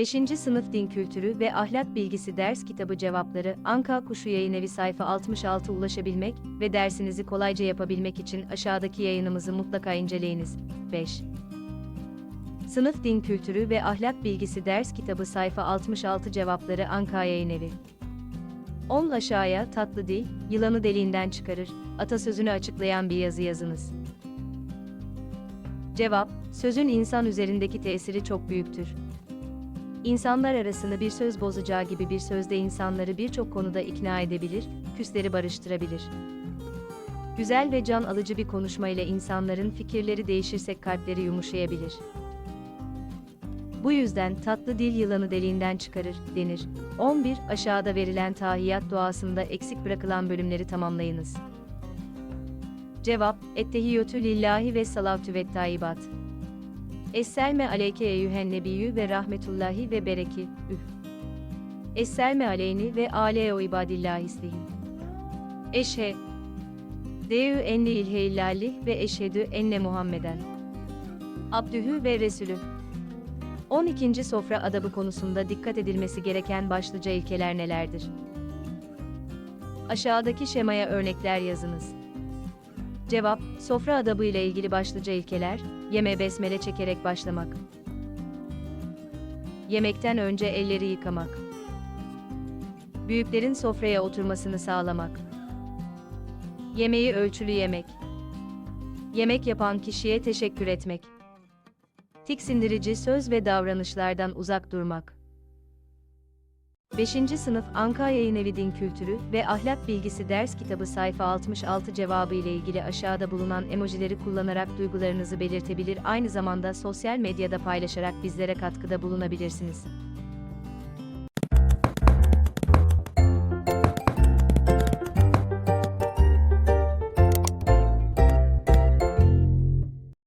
5. Sınıf Din Kültürü ve Ahlak Bilgisi Ders Kitabı Cevapları Anka Kuşu Yayınevi sayfa 66 ulaşabilmek ve dersinizi kolayca yapabilmek için aşağıdaki yayınımızı mutlaka inceleyiniz. 5. Sınıf Din Kültürü ve Ahlak Bilgisi Ders Kitabı sayfa 66 Cevapları Anka Yayınevi 10 aşağıya tatlı dil, yılanı deliğinden çıkarır, atasözünü açıklayan bir yazı yazınız. Cevap, sözün insan üzerindeki tesiri çok büyüktür. İnsanlar arasını bir söz bozacağı gibi bir sözde insanları birçok konuda ikna edebilir, küsleri barıştırabilir. Güzel ve can alıcı bir konuşmayla insanların fikirleri değişirse kalpleri yumuşayabilir. Bu yüzden tatlı dil yılanı deliğinden çıkarır, denir. 11. Aşağıda verilen tahiyyat duasında eksik bırakılan bölümleri tamamlayınız. Cevap, Ettehiyyatü lillahi ve salatü ve tayyibat. Esselme aleyke eyyühen nebiyyü ve rahmetullahi ve bereki, üh. Esselme aleyni ve ale o ibadillahistihim. Eşhe. Deü enne ilhe illallih ve eşhedü enne Muhammeden. Abdühü ve Resulü. 12. sofra adabı konusunda dikkat edilmesi gereken başlıca ilkeler nelerdir? Aşağıdaki şemaya örnekler yazınız. Cevap, sofra adabı ile ilgili başlıca ilkeler, yeme besmele çekerek başlamak. Yemekten önce elleri yıkamak. Büyüklerin sofraya oturmasını sağlamak. Yemeği ölçülü yemek. Yemek yapan kişiye teşekkür etmek. Tiksindirici söz ve davranışlardan uzak durmak. 5. Sınıf Anka Yayınevi Din Kültürü ve Ahlak Bilgisi Ders Kitabı sayfa 66 cevabı ile ilgili aşağıda bulunan emojileri kullanarak duygularınızı belirtebilir aynı zamanda sosyal medyada paylaşarak bizlere katkıda bulunabilirsiniz.